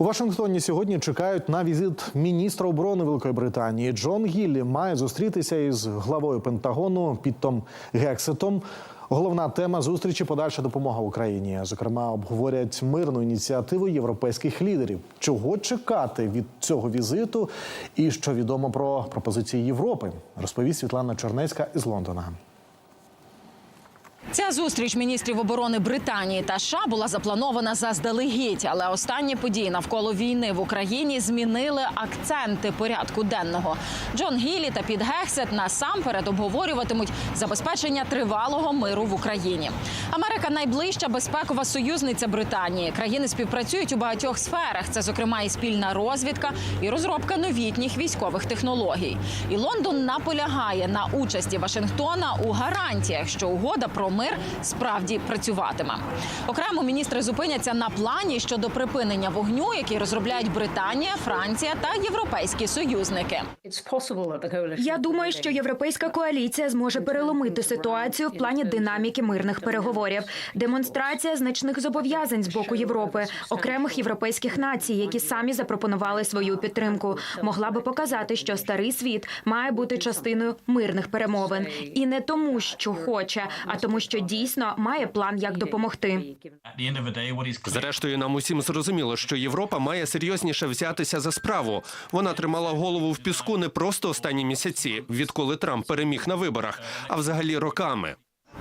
У Вашингтоні сьогодні чекають на візит міністра оборони Великої Британії. Джон Гіллі має зустрітися із главою Пентагону Піттом Гексетом. Головна тема зустрічі подальша допомога Україні. Зокрема, обговорять мирну ініціативу європейських лідерів. Чого чекати від цього візиту, і що відомо про пропозиції Європи, розповість Світлана Чернецька із Лондона. Ця зустріч міністрів оборони Британії та США була запланована заздалегідь, але останні події навколо війни в Україні змінили акценти порядку денного. Джон Гілі та Піт Гексет насамперед обговорюватимуть забезпечення тривалого миру в Україні. Америка найближча безпекова союзниця Британії. Країни співпрацюють у багатьох сферах. Це, зокрема, і спільна розвідка, і розробка новітніх військових технологій. І Лондон наполягає на участі Вашингтона у гарантіях, що угода про мир справді працюватиме. Окремо міністри зупиняться на плані щодо припинення вогню, який розробляють Британія, Франція та європейські союзники. Я думаю, що європейська коаліція зможе переломити ситуацію в плані динаміки мирних переговорів. Демонстрація значних зобов'язань з боку Європи, окремих європейських націй, які самі запропонували свою підтримку, могла би показати, що старий світ має бути частиною мирних перемовин, і не тому, що хоче, а тому, що дійсно має план, як допомогти. Зрештою, нам усім зрозуміло, що Європа має серйозніше взятися за справу. Вона тримала голову в піску не просто останні місяці, відколи Трамп переміг на виборах, а взагалі роками.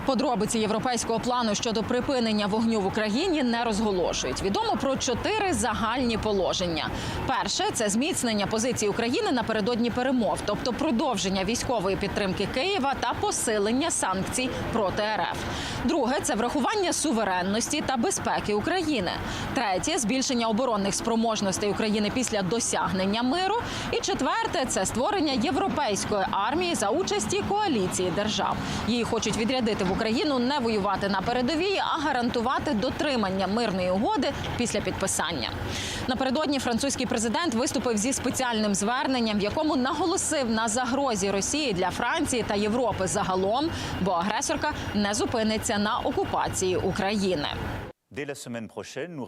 Подробиці європейського плану щодо припинення вогню в Україні не розголошують. Відомо про чотири загальні положення. Перше це зміцнення позиції України напередодні перемов, тобто продовження військової підтримки Києва та посилення санкцій проти РФ. Друге це врахування суверенності та безпеки України. Третє збільшення оборонних спроможностей України після досягнення миру. І четверте це створення європейської армії за участі коаліції держав. Її хочуть відрядити в Україну не воювати на передовій, а гарантувати дотримання мирної угоди після підписання. Напередодні французький президент виступив зі спеціальним зверненням, в якому наголосив на загрозі Росії для Франції та Європи загалом, бо агресорка не зупиниться на окупації України.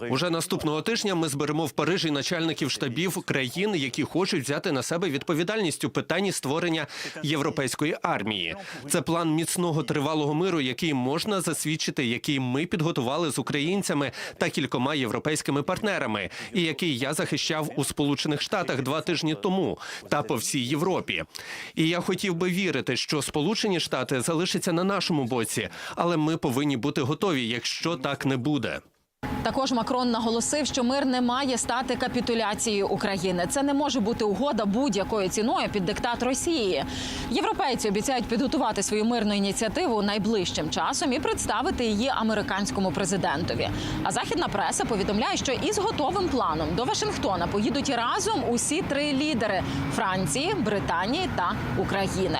Уже наступного тижня ми зберемо в Парижі начальників штабів країн, які хочуть взяти на себе відповідальність у питанні створення європейської армії. Це план міцного тривалого миру, який можна засвідчити, який ми підготували з українцями та кількома європейськими партнерами, і який я захищав у Сполучених Штатах два тижні тому та по всій Європі. І я хотів би вірити, що Сполучені Штати залишаться на нашому боці, але ми повинні бути готові, якщо так не буде. Також Макрон наголосив, що мир не має стати капітуляцією України. Це не може бути угода будь-якою ціною під диктат Росії. Європейці обіцяють підготувати свою мирну ініціативу найближчим часом і представити її американському президентові. А західна преса повідомляє, що із готовим планом до Вашингтона поїдуть разом усі три лідери Франції, Британії та України.